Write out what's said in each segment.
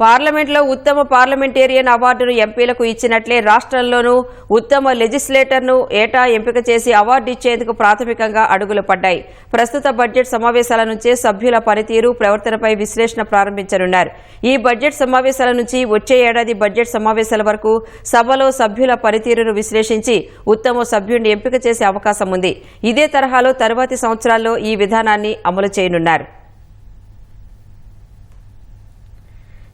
పార్లమెంట్లో ఉత్తమ పార్లమెంటేరియన్ అవార్డును ఎంపీలకు ఇచ్చినట్లే రాష్ట్రంలోనూ ఉత్తమ లెజిస్లేటర్ను ఏటా ఎంపిక చేసి అవార్డు ఇచ్చేందుకు ప్రాథమికంగా అడుగులు పడ్డాయి. ప్రస్తుత బడ్జెట్ సమావేశాల నుంచే సభ్యుల పనితీరు ప్రవర్తనపై విశ్లేషణ ప్రారంభించనున్నారు. ఈ బడ్జెట్ సమావేశాల నుంచి వచ్చే ఏడాది బడ్జెట్ సమావేశాల వరకు సభలో సభ్యుల పనితీరును విశ్లేషించి ఉత్తమ సభ్యుడిని ఎంపిక చేసే అవకాశం ఉంది. ఇదే తరహాలో తరువాతి సంవత్సరాల్లో ఈ విధానాన్ని అమలు చేయనున్నారు.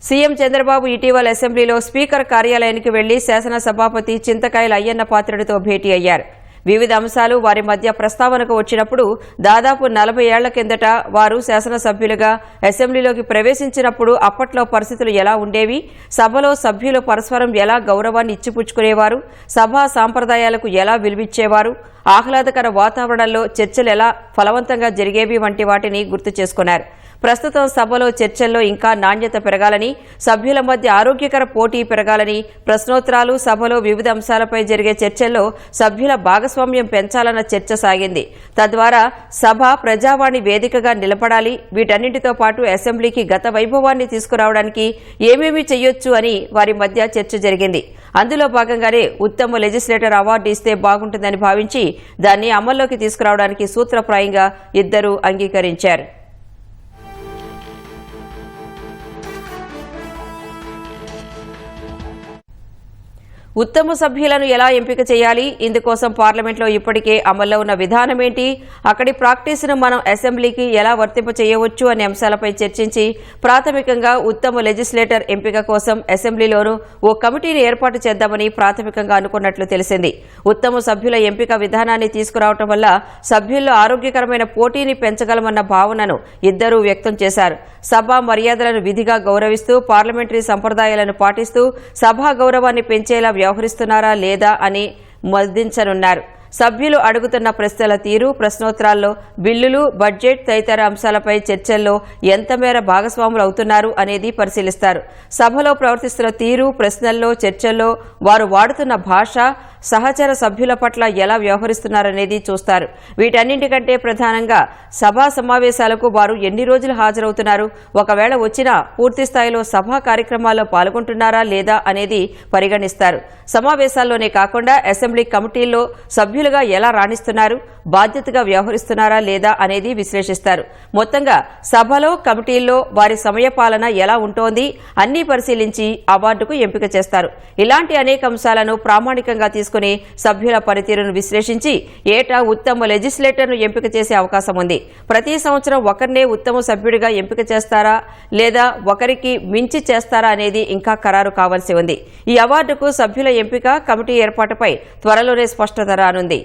సీఎం చంద్రబాబు ఇటీవల అసెంబ్లీలో స్పీకర్ కార్యాలయానికి వెళ్ళి శాసనసభాపతి చింతకాయల అయ్యన్న పాత్రుడితో భేటీ అయ్యారు. వివిధ అంశాలు వారి మధ్య ప్రస్తావనకు వచ్చినప్పుడు దాదాపు నలభై ఏళ్ళ కిందట వారు శాసనసభ్యులుగా అసెంబ్లీలోకి ప్రవేశించినప్పుడు అప్పట్లో పరిస్థితులు ఎలా ఉండేవి సభలో సభ్యులు పరస్పరం ఎలా గౌరవాన్ని ఇచ్చిపుచ్చుకునేవారు సభా సాంప్రదాయాలకు ఎలా విలువిచ్చేవారు ఆహ్లాదకర వాతావరణంలో చర్చలు ఎలా ఫలవంతంగా జరిగేవి వంటి వాటిని గుర్తు చేసుకున్నారు. ప్రస్తుతం సభలో చర్చల్లో ఇంకా నాణ్యత పెరగాలని సభ్యుల మధ్య ఆరోగ్యకర పోటీ పెరగాలని ప్రశ్నోత్తరాలు సభలో వివిధ అంశాలపై జరిగే చర్చల్లో సభ్యుల భాగస్వామ్యం పెంచాలన్న చర్చ సాగింది. తద్వారా సభ ప్రజావాణి వేదికగా నిలబడాలి వీటన్నింటితో పాటు అసెంబ్లీకి గత వైభవాన్ని తీసుకురావడానికి ఏమేమి చేయొచ్చు అని వారి మధ్య చర్చ జరిగింది. అందులో భాగంగానే ఉత్తమ లెజిస్లేటర్ అవార్డు ఇస్తే బాగుంటుందని భావించి దాన్ని అమల్లోకి తీసుకురావడానికి సూత్రప్రాయంగా ఇద్దరూ అంగీకరించారు. ఉత్తమ సభ్యులను ఎలా ఎంపిక చేయాలి? ఇందుకోసం పార్లమెంట్లో ఇప్పటికే అమల్లో ఉన్న విధానం ఏంటి? అక్కడి ప్రాక్టీస్ను మనం అసెంబ్లీకి ఎలా వర్తింప చేయవచ్చు అనే అంశాలపై చర్చించి ప్రాథమికంగా ఉత్తమ లెజిస్లేటర్ ఎంపిక కోసం అసెంబ్లీలోనూ ఓ కమిటీని ఏర్పాటు చేద్దామని ప్రాథమికంగా అనుకున్నట్లు తెలిసింది. ఉత్తమ సభ్యుల ఎంపిక విధానాన్ని తీసుకురావటం వల్ల సభ్యుల్లో ఆరోగ్యకరమైన పోటీని పెంచగలమన్న భావనను ఇద్దరూ వ్యక్తం చేశారు. సభా మర్యాదలను విధిగా గౌరవిస్తూ పార్లమెంటరీ సంప్రదాయాలను పాటిస్తూ సభా గౌరవాన్ని పెంచేలా వ్యవహరిస్తున్నారా లేదా అని మదించనున్నారు. సభ్యులు అడుగుతున్న ప్రశ్నల తీరు ప్రశ్నోత్తరాల్లో బిల్లులు బడ్జెట్ తదితర అంశాలపై చర్చల్లో ఎంత మేర భాగస్వాములు అవుతున్నారు అనేది పరిశీలిస్తారు. సభలో ప్రవర్తిస్తున్న తీరు ప్రశ్నల్లో చర్చల్లో వారు వాడుతున్న భాష సహచర సభ్యుల పట్ల ఎలా వ్యవహరిస్తున్నారనేది చూస్తారు. వీటన్నింటికంటే ప్రధానంగా సభా సమావేశాలకు వారు ఎన్ని రోజులు హాజరవుతున్నారు? ఒకవేళ వచ్చినా పూర్తి స్థాయిలో సభా కార్యక్రమాల్లో పాల్గొంటున్నారా లేదా అనేది పరిగణిస్తారు. సమావేశాల్లోనే కాకుండా అసెంబ్లీ కమిటీల్లో సభ్యులుగా ఎలా రాణిస్తున్నారు? బాధ్యతగా వ్యవహరిస్తున్నారా లేదా అనేది విశ్లేషిస్తారు. మొత్తంగా సభలో కమిటీల్లో వారి సమయపాలన ఎలా ఉంటోంది అన్నీ పరిశీలించి అవార్డుకు ఎంపిక చేస్తారు. ఇలాంటి అనేక అంశాలను ప్రామాణికంగా తీసుకు తీసుకుని సభ్యుల పనితీరును విశ్లేషించి ఏటా ఉత్తమ లెజిస్లేటర్ను ఎంపిక చేసే అవకాశం ఉంది. ప్రతి సంవత్సరం ఒకరినే ఉత్తమ సభ్యుడిగా ఎంపిక చేస్తారా? లేదా ఒకరికి మించి చేస్తారా అనేది ఇంకా ఖరారు కావాల్సి ఉంది. ఈ అవార్డుకు సభ్యుల ఎంపిక కమిటీ ఏర్పాటుపై త్వరలోనే స్పష్టత రానుంది.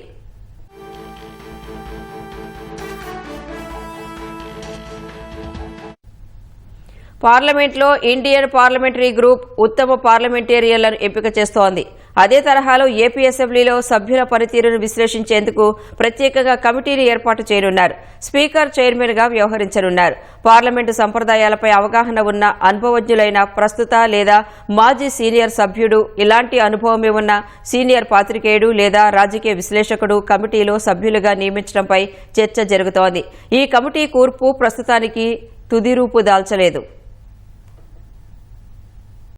పార్లమెంట్లో ఇండియన్ పార్లమెంటరీ గ్రూప్ ఉత్తమ పార్లమెంటేరియన్లను ఎంపిక చేస్తోంది. అదే తరహాలో ఏపీ అసెంబ్లీలో సభ్యుల పనితీరును విశ్లేషించేందుకు ప్రత్యేకంగా కమిటీని ఏర్పాటు చేయనున్నారు. స్పీకర్ చైర్మన్గా వ్యవహరించనున్నారు. పార్లమెంటు సంప్రదాయాలపై అవగాహన ఉన్న అనుభవజ్ఞులైన ప్రస్తుత లేదా మాజీ సీనియర్ సభ్యుడు ఇలాంటి అనుభవమే ఉన్న సీనియర్ పాత్రికేయుడు లేదా రాజకీయ విశ్లేషకుడు కమిటీలో సభ్యులుగా నియమించడంపై చర్చ జరుగుతోంది. ఈ కమిటీ కూర్పు ప్రస్తుతానికి తుది రూపు దాల్చలేదు.